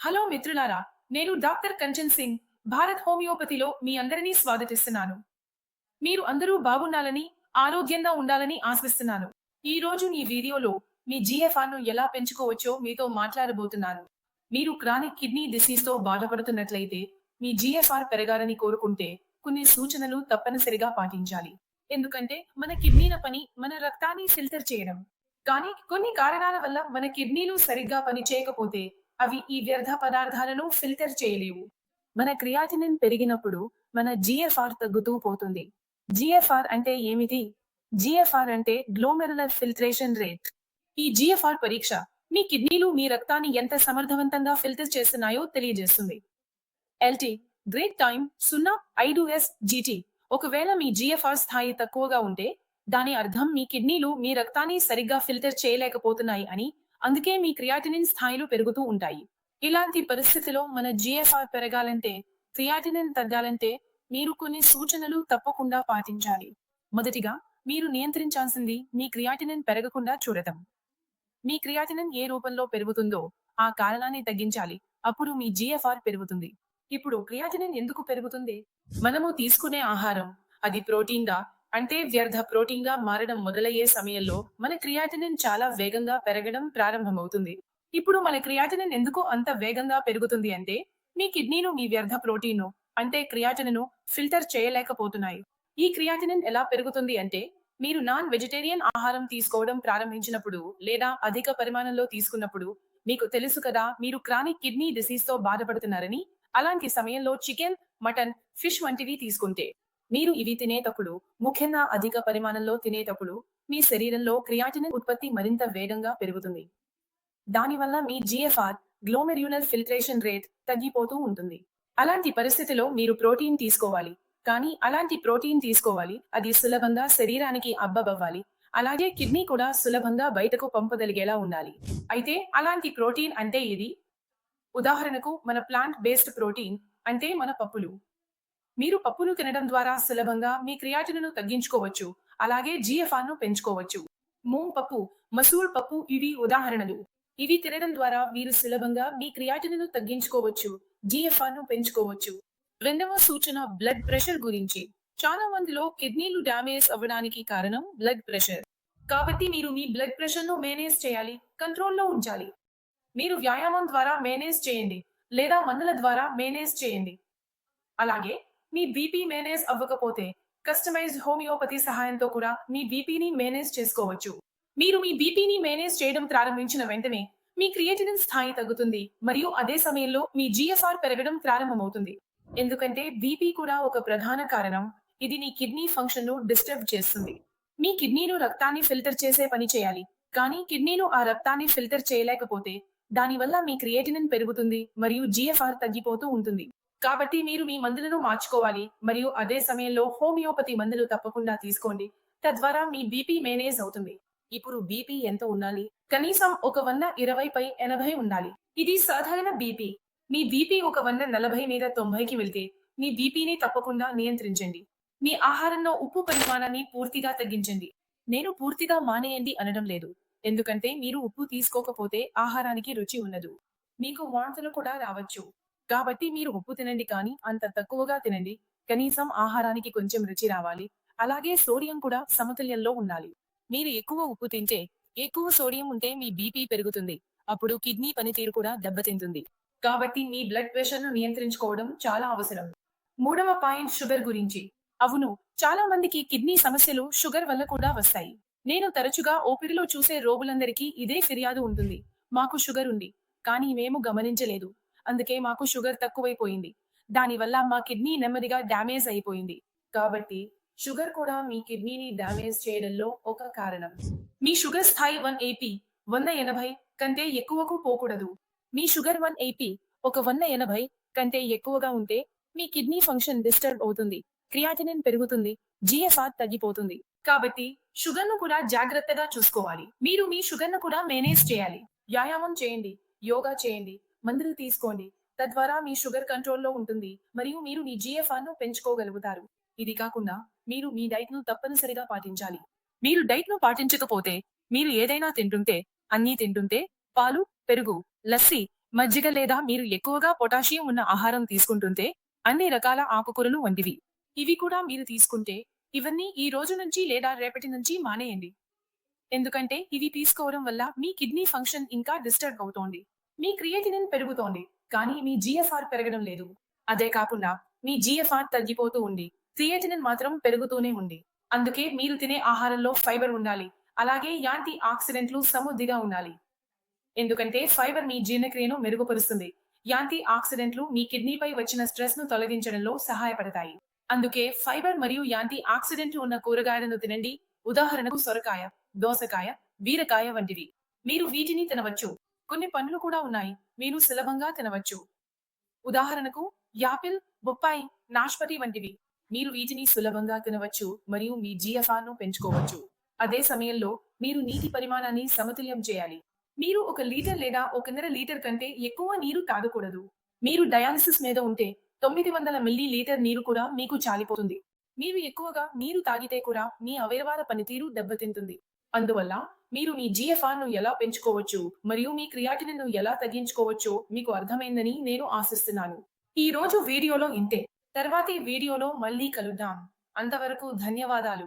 Hello మిత్రులారా నేను doctor Kanchan Singh Bharat హోమియోపతిలో మీ అందరినీ స్వాగతిస్తున్నాను. మీరు అందరూ బాగుండాలని ఆరోగ్యంగా ఉండాలని ఆశిస్తున్నాను. ఈ రోజు ఈ వీడియోలో మీ జిఎఫ్ఆర్ను ఎలా పెంచుకోవచ్చో మీతో మాట్లాడబోతున్నాను. మీరు క్రానిక్ కిడ్నీ డిసీజ్తో బాధపడుతున్నట్లయితే మీ జిఎఫ్ఆర్ పెరగాలని కోరుకుంటే కొన్ని సూచనలు తప్పనిసరిగా పాటించాలి. ఎందుకంటే మన కిడ్నీల పని మన రక్తాన్ని ఫిల్టర్ చేయడం. కానీ కొన్ని కారణాల వల్ల మన కిడ్నీలు సరిగ్గా పని చేయకపోతే అవి ఈ వ్యర్థ పదార్థాలను ఫిల్టర్ చేయలేవు. మన క్రియాటినిన్ పెరిగినప్పుడు మన జిఎఫ్ఆర్ తగ్గుతూ పోతుంది. జిఎఫ్ఆర్ అంటే ఏమిటి? జిఎఫ్ఆర్ అంటే గ్లోమెరులర్ ఫిల్ట్రేషన్ రేట్ ఈ జిఎఫ్ఆర్ పరీక్ష మీ కిడ్నీలు మీ రక్తాన్ని ఎంత సమర్థవంతంగా ఫిల్టర్ చేస్తున్నాయో తెలియజేస్తుంది. ఎల్టీ గ్రేట్ టైం సున్నా ఐదు ఎస్ జీటీ ఒకవేళ మీ జిఎఫ్ఆర్ స్థాయి తక్కువగా ఉంటే దాని అర్థం మీ కిడ్నీలు మీ రక్తాన్ని సరిగ్గా ఫిల్టర్ చేయలేకపోతున్నాయి అని అందుకే మీ క్రియాటినిన్ స్థాయిలు పెరుగుతూ ఉంటాయి. ఇలాంటి పరిస్థితిలో మన జిఎఫ్ఆర్ పెరగాలంటే క్రియాటినిన్ తగ్గాలంటే మీరు కొన్ని సూచనలు తప్పకుండా పాటించాలి. మొదటిగా మీరు నియంత్రించాల్సింది మీ క్రియాటినిన్ పెరగకుండా చూడటం. మీ క్రియాటినిన్ ఏ రూపంలో పెరుగుతుందో ఆ కారణాన్ని తగ్గించాలి. అప్పుడు మీ జిఎఫ్ఆర్ పెరుగుతుంది. ఇప్పుడు క్రియాటినిన్ ఎందుకు పెరుగుతుంది? మనము తీసుకునే ఆహారం అది ప్రోటీన్గా అంటే వ్యర్థ ప్రోటీన్గా మారడం మొదలయ్యే సమయంలో మన క్రియాటినిన్ చాలా వేగంగా పెరగడం ప్రారంభమవుతుంది. ఇప్పుడు మన క్రియాటినిన్ ఎందుకు అంత వేగంగా పెరుగుతుంది అంటే మీ కిడ్నీను మీ వ్యర్థ ప్రోటీన్ను అంటే క్రియాటినిన్ ఫిల్టర్ చేయలేకపోతున్నాయి. ఈ క్రియాటినిన్ ఎలా పెరుగుతుంది అంటే మీరు నాన్ వెజిటేరియన్ ఆహారం తీసుకోవడం ప్రారంభించినప్పుడు లేదా అధిక పరిమాణంలో తీసుకున్నప్పుడు మీకు తెలుసు కదా మీరు క్రానిక్ కిడ్నీ డిసీజ్తో బాధపడుతున్నారని. అలాంటి సమయంలో చికెన్ మటన్ ఫిష్ వంటివి తీసుకుంటే మీరు ఇవి తినేటప్పుడు ముఖ్యంగా అధిక పరిమాణంలో తినేటప్పుడు మీ శరీరంలో క్రియాటిన్ ఉత్పత్తి మరింత వేగంగా పెరుగుతుంది. దానివల్ల మీ జిఎఫ్ఆర్ గ్లోమెర్యులర్ ఫిల్ట్రేషన్ రేట్ తగ్గిపోతూ ఉంటుంది. అలాంటి పరిస్థితిలో మీరు ప్రోటీన్ తీసుకోవాలి. కానీ అలాంటి ప్రోటీన్ తీసుకోవాలి. అది సులభంగా శరీరానికి అబ్బబవ్వాలి అలాగే కిడ్నీ కూడా సులభంగా బయటకు పంపగలిగేలా ఉండాలి. అయితే అలాంటి ప్రోటీన్ అంటే ఇది ఉదాహరణకు మన ప్లాంట్ బేస్డ్ ప్రోటీన్ అంటే మన పప్పులు. మీరు పప్పును తినడం ద్వారా సులభంగా మీ క్రియాటిన్ను తగ్గించుకోవచ్చు. అలాగే జిఎఫ్ఆర్ను పెంచుకోవచ్చు. మూంగ్ పప్పు మసూర్ పప్పు ఇవి ఉదాహరణలు. ఇవి తినడం ద్వారా మీరు సులభంగా మీ క్రియాటిన్ను తగ్గించుకోవచ్చు జిఎఫ్ఆర్ను పెంచుకోవచ్చు. రెండవ సూచన బ్లడ్ ప్రెషర్ గురించి. చాలా మందిలో కిడ్నీలు డ్యామేజ్ అవ్వడానికి కారణం బ్లడ్ ప్రెషర్. కాబట్టి మీరు మీ బ్లడ్ ప్రెషర్ను మేనేజ్ చేయాలి కంట్రోల్లో ఉంచాలి. మీరు వ్యాయామం ద్వారా మేనేజ్ చేయండి లేదా మందుల ద్వారా మేనేజ్ చేయండి. అలాగే మీ బీపీ మేనేజ్ అవ్వకపోతే కస్టమైజ్డ్ హోమియోపతి సహాయంతో కూడా మీ బీపీని మేనేజ్ చేసుకోవచ్చు. మీరు మీ బీపీని మేనేజ్ చేయడం ప్రారంభించిన వెంటనే మీ క్రియేటినిన్ స్థాయి తగ్గుతుంది మరియు అదే సమయంలో మీ జిఎఫ్ఆర్ పెరగడం ప్రారంభమవుతుంది. ఎందుకంటే బీపీ కూడా ఒక ప్రధాన కారణం ఇది నీ కిడ్నీ ఫంక్షన్ను డిస్టర్బ్ చేస్తుంది. మీ కిడ్నీను రక్తాన్ని ఫిల్టర్ చేసే పని చేయాలి కానీ కిడ్నీను ఆ రక్తాన్ని ఫిల్టర్ చేయలేకపోతే దానివల్ల మీ క్రియేటినిన్ పెరుగుతుంది మరియు జిఎఫ్ఆర్ తగ్గిపోతూ ఉంటుంది. కాబట్టి మీరు మీ మందులను మార్చుకోవాలి. మరియు అదే సమయంలో హోమియోపతి మందులు తప్పకుండా తీసుకోండి. తద్వారా మీ బీపీ మేనేజ్ అవుతుంది. ఇప్పుడు బీపీ ఎంత ఉండాలి? కనీసం ఒక వంద ఇరవై పై ఎనభై ఉండాలి. ఇది సాధారణ బీపీ. మీ బీపీ ఒక వంద నలభై మీద తొంభైకి వెళ్తే మీ బీపీని తప్పకుండా నియంత్రించండి. మీ ఆహారంలో ఉప్పు పరిమాణాన్ని పూర్తిగా తగ్గించండి. నేను పూర్తిగా మానేయండి అనడం లేదు. ఎందుకంటే మీరు ఉప్పు తీసుకోకపోతే ఆహారానికి రుచి ఉండదు. మీకు వాంతులు కూడా రావచ్చు. కాబట్టి మీరు ఉప్పు తినండి కానీ అంత తక్కువగా తినండి. కనీసం ఆహారానికి కొంచెం రుచి రావాలి. అలాగే సోడియం కూడా సమతుల్యంలో ఉండాలి. మీరు ఎక్కువ ఉప్పు తింటే ఎక్కువ సోడియం ఉంటే మీ బీపీ పెరుగుతుంది. అప్పుడు కిడ్నీ పనితీరు కూడా దెబ్బతింటుంది. కాబట్టి మీ బ్లడ్ ప్రెషర్ను నియంత్రించుకోవడం చాలా అవసరం. మూడవ పాయింట్ షుగర్ గురించి. అవును చాలా మందికి కిడ్నీ సమస్యలు షుగర్ వల్ల కూడా వస్తాయి. నేను తరచుగా ఓపిడిలో చూసే రోగులందరికీ ఇదే ఫిర్యాదు ఉంటుంది. మాకు షుగర్ ఉంది కానీ మేము గమనించలేదు. అందుకే మాకు షుగర్ తక్కువైపోయింది. దానివల్ల మా కిడ్నీ నెమ్మదిగా డ్యామేజ్ అయిపోయింది. కాబట్టి షుగర్ కూడా మీ కిడ్నీని డ్యామేజ్ చేయడంలో ఒక కారణం. మీ షుగర్ స్థాయి వన్ ఏపీ వంద ఎనభై కంటే ఎక్కువకు పోకూడదు. మీ షుగర్ వన్ ఏపీ ఒక వంద ఎనభై కంటే ఎక్కువగా ఉంటే మీ కిడ్నీ ఫంక్షన్ డిస్టర్బ్ అవుతుంది. క్రియాటినిన్ పెరుగుతుంది. జిఎఫ్ఆర్ తగ్గిపోతుంది. కాబట్టి షుగర్ను కూడా జాగ్రత్తగా చూసుకోవాలి. మీరు మీ షుగర్ను కూడా మేనేజ్ చేయాలి. వ్యాయామం చేయండి. యోగా చేయండి. మందులు తీసుకోండి. తద్వారా మీ షుగర్ కంట్రోల్లో ఉంటుంది. మరియు మీరు మీ జిఎఫ్ఆర్ను పెంచుకోగలుగుతారు. ఇది కాకుండా మీరు మీ డైట్ను తప్పనిసరిగా పాటించాలి. మీరు డైట్ను పాటించకపోతే మీరు ఏదైనా తింటుంటే అన్నీ తింటుంటే పాలు పెరుగు లస్సి మజ్జిగ లేదా మీరు ఎక్కువగా పొటాషియం ఉన్న ఆహారం తీసుకుంటుంటే అన్ని రకాల ఆకుకూరలు వంటివి. ఇవి కూడా మీరు తీసుకుంటే ఇవన్నీ ఈ రోజు నుంచి లేదా రేపటి నుంచి మానేయండి. ఎందుకంటే ఇవి తీసుకోవడం వల్ల మీ కిడ్నీ ఫంక్షన్ ఇంకా డిస్టర్బ్ అవుతోంది. మీ క్రియేటినిన్ పెరుగుతోంది కానీ మీ జిఎఫ్ఆర్ పెరగడం లేదు. అదే కాకుండా మీ జిఎఫ్ఆర్ తగ్గిపోతూ ఉంది. క్రియేటినిన్ మాత్రం పెరుగుతూనే ఉంది. అందుకే మీరు తినే ఆహారంలో ఫైబర్ ఉండాలి. అలాగే యాంటీ ఆక్సిడెంట్లు సమృద్ధిగా ఉండాలి. ఎందుకంటే ఫైబర్ మీ జీర్ణక్రియను మెరుగుపరుస్తుంది. యాంటీ ఆక్సిడెంట్లు మీ కిడ్నీపై వచ్చిన స్ట్రెస్ను తొలగించడంలో సహాయపడతాయి. అందుకే ఫైబర్ మరియు యాంటీ ఆక్సిడెంట్లు ఉన్న కూరగాయలను తినండి. ఉదాహరణకు సొరకాయ దోసకాయ బీరకాయ వంటివి. మీరు వీటిని తినవచ్చు. కొన్ని పండ్లు కూడా ఉన్నాయి. మీరు సులభంగా తినవచ్చు. ఉదాహరణకు యాపిల్ బొప్పాయి నాష్పతి వంటివి. మీరు వీటిని సులభంగా తినవచ్చు మరియు మీ GFR ను పెంచుకోవచ్చు. అదే సమయంలో మీరు నీటి పరిమాణాన్ని సమతుల్యం చేయాలి. మీరు ఒక లీటర్ లేదా ఒకన్నర లీటర్ కంటే ఎక్కువ నీరు తాగకూడదు. మీరు డయాలసిస్ మీద ఉంటే తొమ్మిది వందల మిల్లీ లీటర్ నీరు కూడా మీకు చాలిపోతుంది. మీరు ఎక్కువగా నీరు తాగితే కూడా మీ అవయవాల పనితీరు దెబ్బతింటుంది. అందువల్ల మీరు మీ GFR ను ఎలా పెంచుకోవచ్చు మరియు మీ క్రియాటినను ఎలా తగ్గించుకోవచ్చో మీకు అర్థమైందని నేను ఆశిస్తున్నాను. ఈ రోజు వీడియోలో ఇంతే. తర్వాతి వీడియోలో మళ్ళీ కలుద్దాం. అంతవరకు ధన్యవాదాలు.